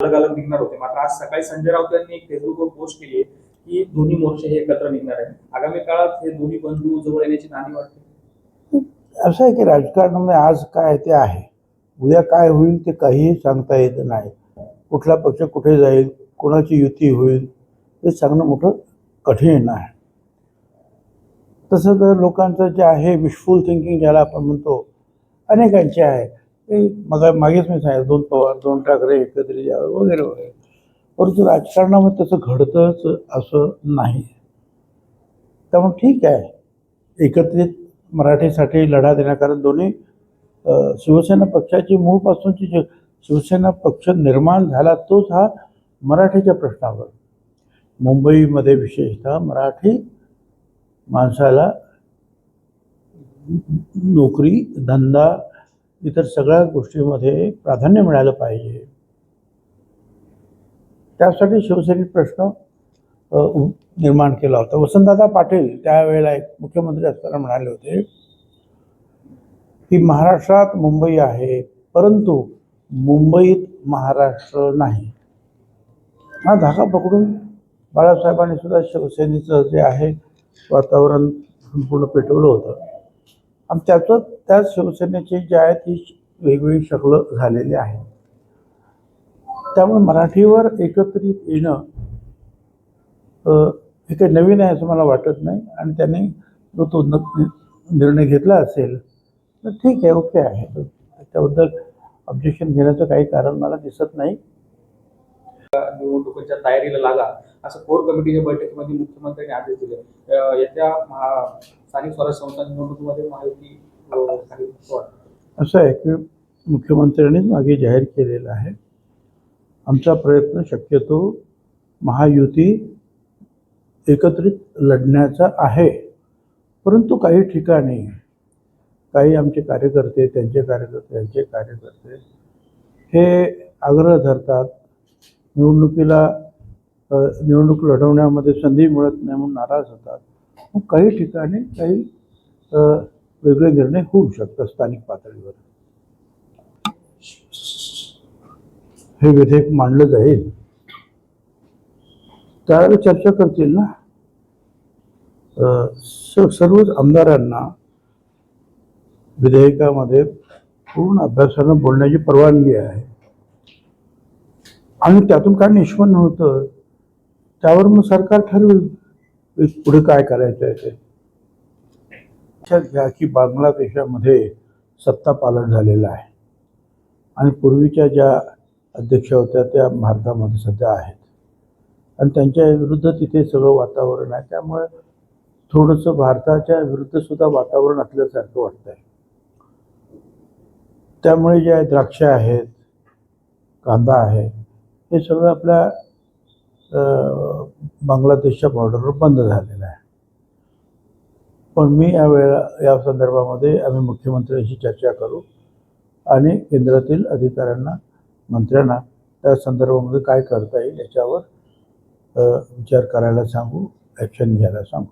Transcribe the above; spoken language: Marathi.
अलग अलग निघणार होते. मात्र आज सकाळी संजय राऊत यांनी एक फेसबुकवर पोस्ट केली आहे की दोन्ही मोर्चे हे एकत्र निघणार आहे आगामी काळात हे दोन्ही बंधू जवळ येण्याची नाणी वाटते असं आहे की राजकारणामध्ये आज काय ते आहे. उद्या काय होईल ते काहीही सांगता येत नाही. कुठला पक्ष कुठे जाईल कोणाची युती होईल हे सांगणं मोठं कठीण आहे. तसं तर लोकांचं जे आहे विशफुल थिंकिंग ज्याला आपण म्हणतो अनेकांचे आहे. मग मागेच मी सांगितलं दोन पवार दोन ठाकरे एकत्रित यावं वगैरे वगैरे. परंतु राजकारणामध्ये तसं घडतंच असं नाही. त्यामुळे ठीक आहे. एकत्रित मराठीसाठी लढा देण्याकारण दोन्ही शिवसेना पक्षाची मूळपासूनची जे शिवसेना पक्ष निर्माण झाला तोच हा मराठीच्या प्रश्नावर. मुंबईमध्ये विशेषतः मराठी माणसाला नोकरी धंदा इतर सगळ्या गोष्टीमध्ये प्राधान्य मिळालं पाहिजे. त्यासाठी शिवसेनेत प्रश्न निर्माण केला होता. वसंतदादा पाटील त्यावेळेला एक मुख्यमंत्री असताना म्हणाले होते की महाराष्ट्रात मुंबई आहे परंतु मुंबईत महाराष्ट्र नाही. हा धागा पकडून बाळासाहेबांनी सुद्धा शिवसेनेचं जे आहे वातावरण संपूर्ण पेटवलं होतं. आणि त्याचं त्या शिवसेनेची जी आहे ती वेगवेगळी शकलं झालेली आहे. त्यामुळे मराठीवर एकत्रित येणं हे काही नवीन आहे असं मला वाटत नाही. आणि त्यांनी जो तो निर्णय घेतला असेल तर ठीक आहे ओके आहे. त्याच्याबद्दल ऑब्जेक्शन घेण्याचं काही कारण मला दिसत नाही. निवडणुकीच्या तयारीला लागा. असं कोर कमिटीच्या बैठकीमध्ये मुख्यमंत्र्यांनी आदेश दिले. येत्या महा- स्थानिक स्वराज्य संस्था निवडणुकीमध्ये माहिती असं आहे की मुख्यमंत्र्यांनीच मागे जाहीर केलेलं आहे. आमचा प्रयत्न शक्यतो महायुती एकत्रित लढण्याचा आहे. परंतु काही ठिकाणी काही आमचे कार्यकर्ते त्यांचे कार्यकर्ते त्यांचे कार्यकर्ते हे आग्रह धरतात निवडणुकीला निवडणूक लढवण्यामध्ये संधी मिळत नाही म्हणून नाराज होतात. मग काही ठिकाणी काही वेगळे निर्णय होऊ शकतात स्थानिक पातळीवर. हे विधेयक मांडलं जाईल. त्यावेळेला चर्चा करतील ना? सर्वच आमदारांना विधेयकामध्ये पूर्ण अभ्यासानं बोलण्याची परवानगी आहे. आणि त्यातून काय निष्पन्न होतं? त्यावर मग सरकार ठरवेल. पुढे काय करायचं आहे ते? लक्षात घ्या की बांगलादेशामध्ये सत्ता पालन झालेलं आहे. आणि पूर्वीच्या ज्या अध्यक्ष होत्या त्या भारतामध्ये सध्या आहेत. आणि त्यांच्या विरुद्ध तिथे सगळं वातावरण आहे. त्यामुळे थोडंसं भारताच्या विरुद्ध सुद्धा वातावरण असल्यासारखं वाटतं आहे त्यामुळे जे द्राक्ष आहेत कांदा आहे हे सगळं आपल्या बांगलादेशच्या बॉर्डरवर बंद झालेला आहे. पण मी यावेळेला या संदर्भामध्ये आम्ही मुख्यमंत्र्यांशी चर्चा करू आणि केंद्रातील अधिकाऱ्यांना मंत्र्यांना त्या संदर्भामध्ये काय करता येईल याच्यावर विचार करायला सांगू ॲक्शन घ्यायला सांगू.